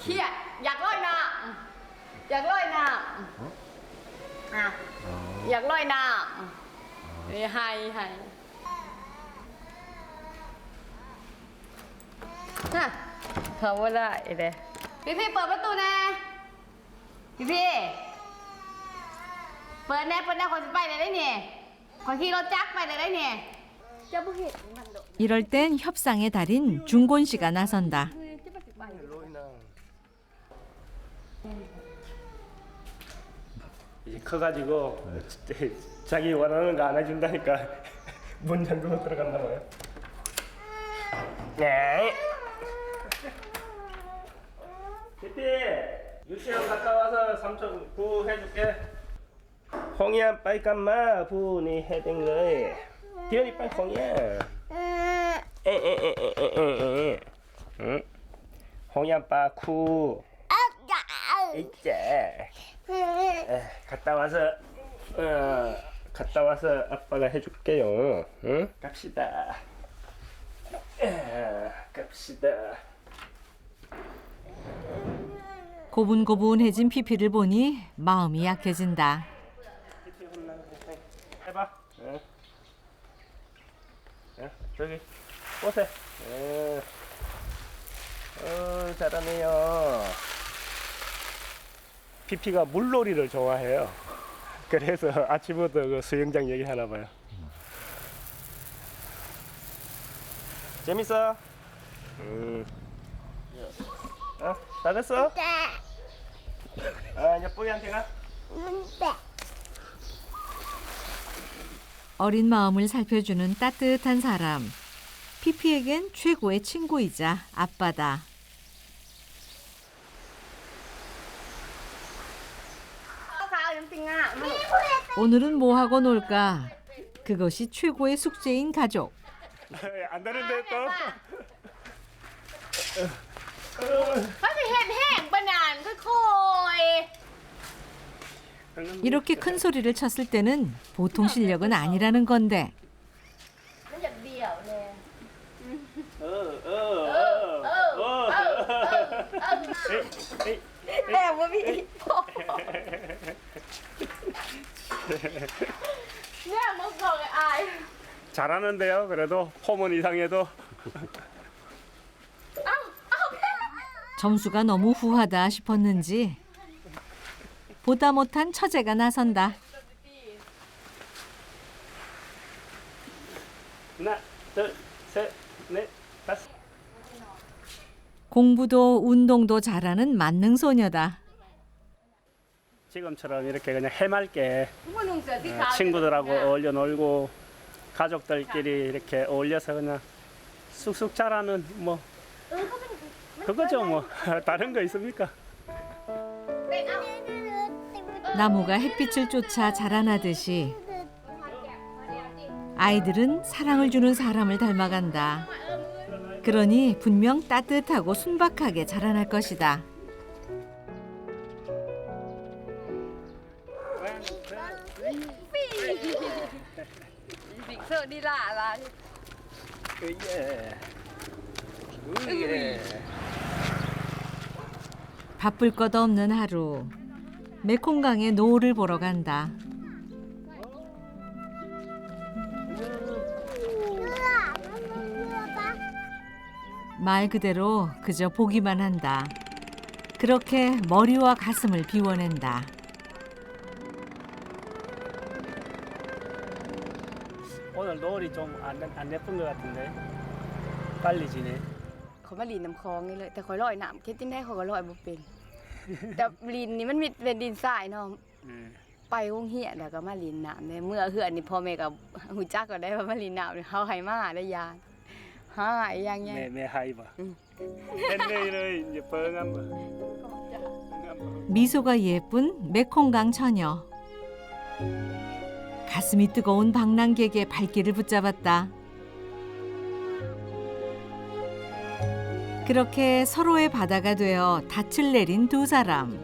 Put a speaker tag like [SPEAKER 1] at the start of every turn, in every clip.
[SPEAKER 1] เครียดอยากลอยน้ำอยากลอยน้ำอ่ะอยากลอยน้ำนี่ให้ให้ฮะเขาว่าได้เลยพี่พี่เปิดประตูแน่พี่พี่เปิดแน่เปิดแน่คนจะไปเลยได้เนี่ยคนขี่รถจักรไปเลยได้เนี่ยจะบุเห็นมันโดด
[SPEAKER 2] 이럴 땐 협상의 달인 중곤 씨가 나선다.
[SPEAKER 3] 이제 커가지고 자기 원하는 거 안 해준다니까 문 잠그고 들어갔나 봐요. 네. 티티 갔다 와서 삼촌 부 해줄게. 홍이야 빨리 깐마 부니 거에. 디언이 빨리 홍이야. 에에에에에에. 응? 홍이 아빠 쿠. 이제. 에, 갔다 와서 어, 갔다 와서 아빠가 해줄게요. 응? 갑시다. 에, 갑시다.
[SPEAKER 2] 고분고분해진 피피를 보니 마음이 약해진다.
[SPEAKER 3] 해봐. 응. 응, 저기 보세. 응. 어, 잘하네요. 피피가 물놀이를 좋아해요. 그래서 아침부터 그 수영장 얘기하나 봐요. 재밌어? 음. 어? 다 됐어? 아, 이제 뿌이한테 가.
[SPEAKER 2] 어린 마음을 살펴주는 따뜻한 사람. 피피에겐 최고의 친구이자 아빠다. 오늘은 뭐 하고 놀까? 그것이 최고의 숙제인 가족.
[SPEAKER 3] 안 되는데 또.
[SPEAKER 1] เขาจะเห็นแห้งปะนานค่อยๆ
[SPEAKER 2] 이렇게 큰 소리를 쳤을 때는 보통 실력은 아니라는 건데
[SPEAKER 1] มันอยากเดี่ยวเลย
[SPEAKER 3] 어, 어, 어, 어, 어. 에이, 에이.
[SPEAKER 1] แต่ว่าพี่ เนี่ยมึงบอกไอ้อาย
[SPEAKER 3] 잘하는데요. 그래도 폼은 이상해도
[SPEAKER 1] เอ้าเอ้า
[SPEAKER 2] 점수가 너무 후하다 싶었는지 보다 못한 처제가 나선다.
[SPEAKER 3] 하나, 둘, 셋, 넷, 다섯.
[SPEAKER 2] 공부도 운동도 잘하는 만능 소녀다.
[SPEAKER 3] 지금처럼 이렇게 그냥 해맑게
[SPEAKER 1] 네,
[SPEAKER 3] 친구들하고 어울려 놀고 가족들끼리 이렇게 어울려서 그냥 쑥쑥 자라는 뭐 그거죠 뭐 다른 거 있습니까?
[SPEAKER 2] 나무가 햇빛을 쫓아 자라나듯이 아이들은 사랑을 주는 사람을 닮아간다. 그러니 분명 따뜻하고 순박하게 자라날 것이다.
[SPEAKER 1] sợ đi lạ
[SPEAKER 3] là Ui
[SPEAKER 2] 바쁠 것 없는 하루. 메콩강에 노을을 보러 간다. 말 그대로 그저 보기만 한다. 그렇게 머리와 가슴을 비워낸다.
[SPEAKER 3] 오늘 노을이 좀안 안 예쁜 것 같은데 빨리 지네.
[SPEAKER 1] เขามาลีนน้ำคลองนี่เลย แต่คอยลอยน้ำแค่จิ้นได้เขาก็ลอยบ่เป็น แต่ลีนนี่มันมีเป็นดินทรายเนาะ
[SPEAKER 3] 예.
[SPEAKER 1] ไปวงเหียแล้วก็มาลีนน้ำเนี่ยเมื่อเหือนนี่พ่อแม่กับหูจักก็ได้ว่ามาลีนน้ำเนี่ยเขาให้มาได้ยานหายอย่างเงี้ย
[SPEAKER 3] 내, 내 하이바.
[SPEAKER 1] 응.
[SPEAKER 3] 햇내일은 이제 뻥한 거.
[SPEAKER 2] 미소가 예쁜 메콩강 처녀. 가슴이 뜨거운 방랑객의 발길을 붙잡았다. 그렇게 서로의 바다가 되어 닻을 내린 두 사람.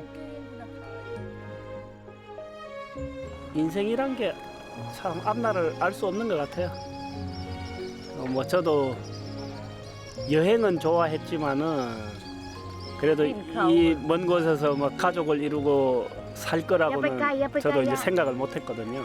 [SPEAKER 3] 인생이란 게 참 앞날을 알 수 없는 것 같아요. 어, 뭐 저도 여행은 좋아했지만은
[SPEAKER 4] 그래도
[SPEAKER 1] 빈카오.
[SPEAKER 4] 이먼 곳에서 뭐 가족을 이루고 살 거라고는 저도 이제 생각을 못 했거든요.